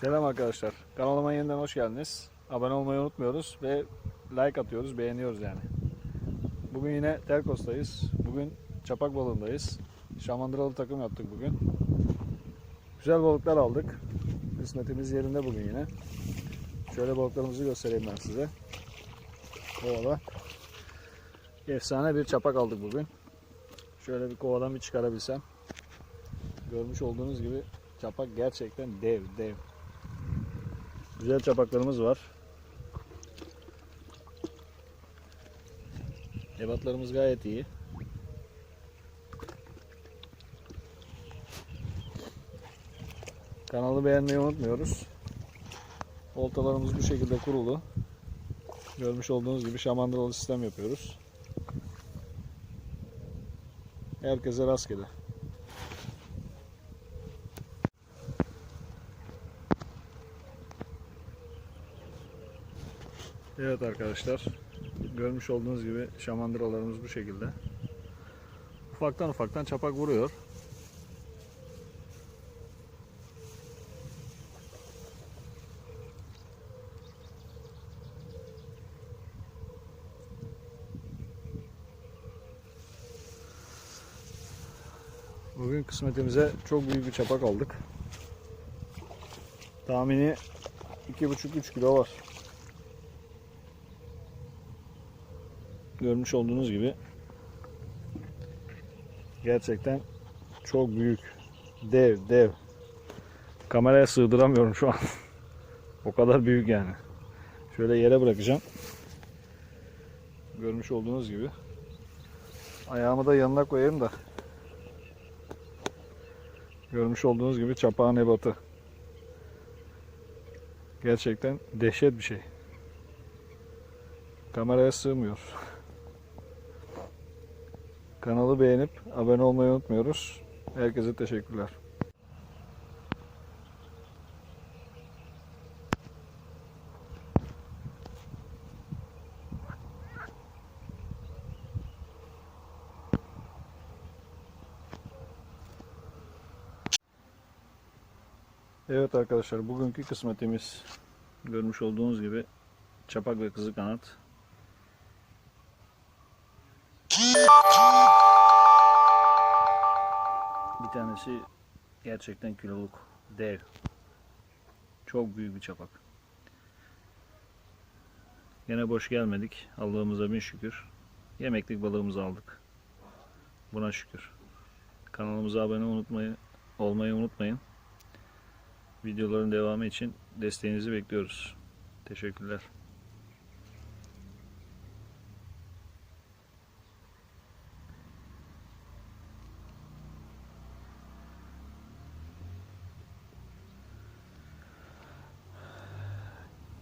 Selam arkadaşlar. Kanalıma yeniden hoş geldiniz. Abone olmayı unutmuyoruz ve like atıyoruz, beğeniyoruz yani. Bugün yine Terkos'tayız. Bugün çapak balığındayız. Şamandıralı takım yaptık bugün. Güzel balıklar aldık. Kısmetimiz yerinde bugün yine. Şöyle balıklarımızı göstereyim ben size. Ovada. Efsane bir çapak aldık bugün. Şöyle bir kovadan bir çıkarabilsem. Görmüş olduğunuz gibi çapak gerçekten dev dev. Güzel çapaklarımız var. Ebatlarımız gayet iyi. Kanalı beğenmeyi unutmuyoruz. Oltalarımız bu şekilde kurulu. Görmüş olduğunuz gibi şamandıralı sistem yapıyoruz. Herkese rastgele. Evet arkadaşlar. Görmüş olduğunuz gibi şamandıralarımız bu şekilde. Ufaktan ufaktan çapak vuruyor. Bugün kısmetimize çok büyük bir çapak aldık. Tahmini 2,5-3 kilo var. Görmüş olduğunuz gibi gerçekten çok büyük. Dev, dev. Kameraya sığdıramıyorum şu an. o kadar büyük yani. Şöyle yere bırakacağım. Görmüş olduğunuz gibi. Ayağımı da yanına koyayım da. Görmüş olduğunuz gibi çapağın ebatı. Gerçekten dehşet bir şey. Kameraya sığmıyor. Kanalı beğenip abone olmayı unutmuyoruz. Herkese teşekkürler. Evet arkadaşlar bugünkü kısmetimiz görmüş olduğunuz gibi çapak ve kızı kanat. Tanesi gerçekten kiloluk dev. Çok büyük bir çapak. Yine boş gelmedik. Allah'ımıza bin şükür. Yemeklik balığımızı aldık. Buna şükür. Kanalımıza abone unutmayı, olmayı unutmayın. Videoların devamı için desteğinizi bekliyoruz. Teşekkürler.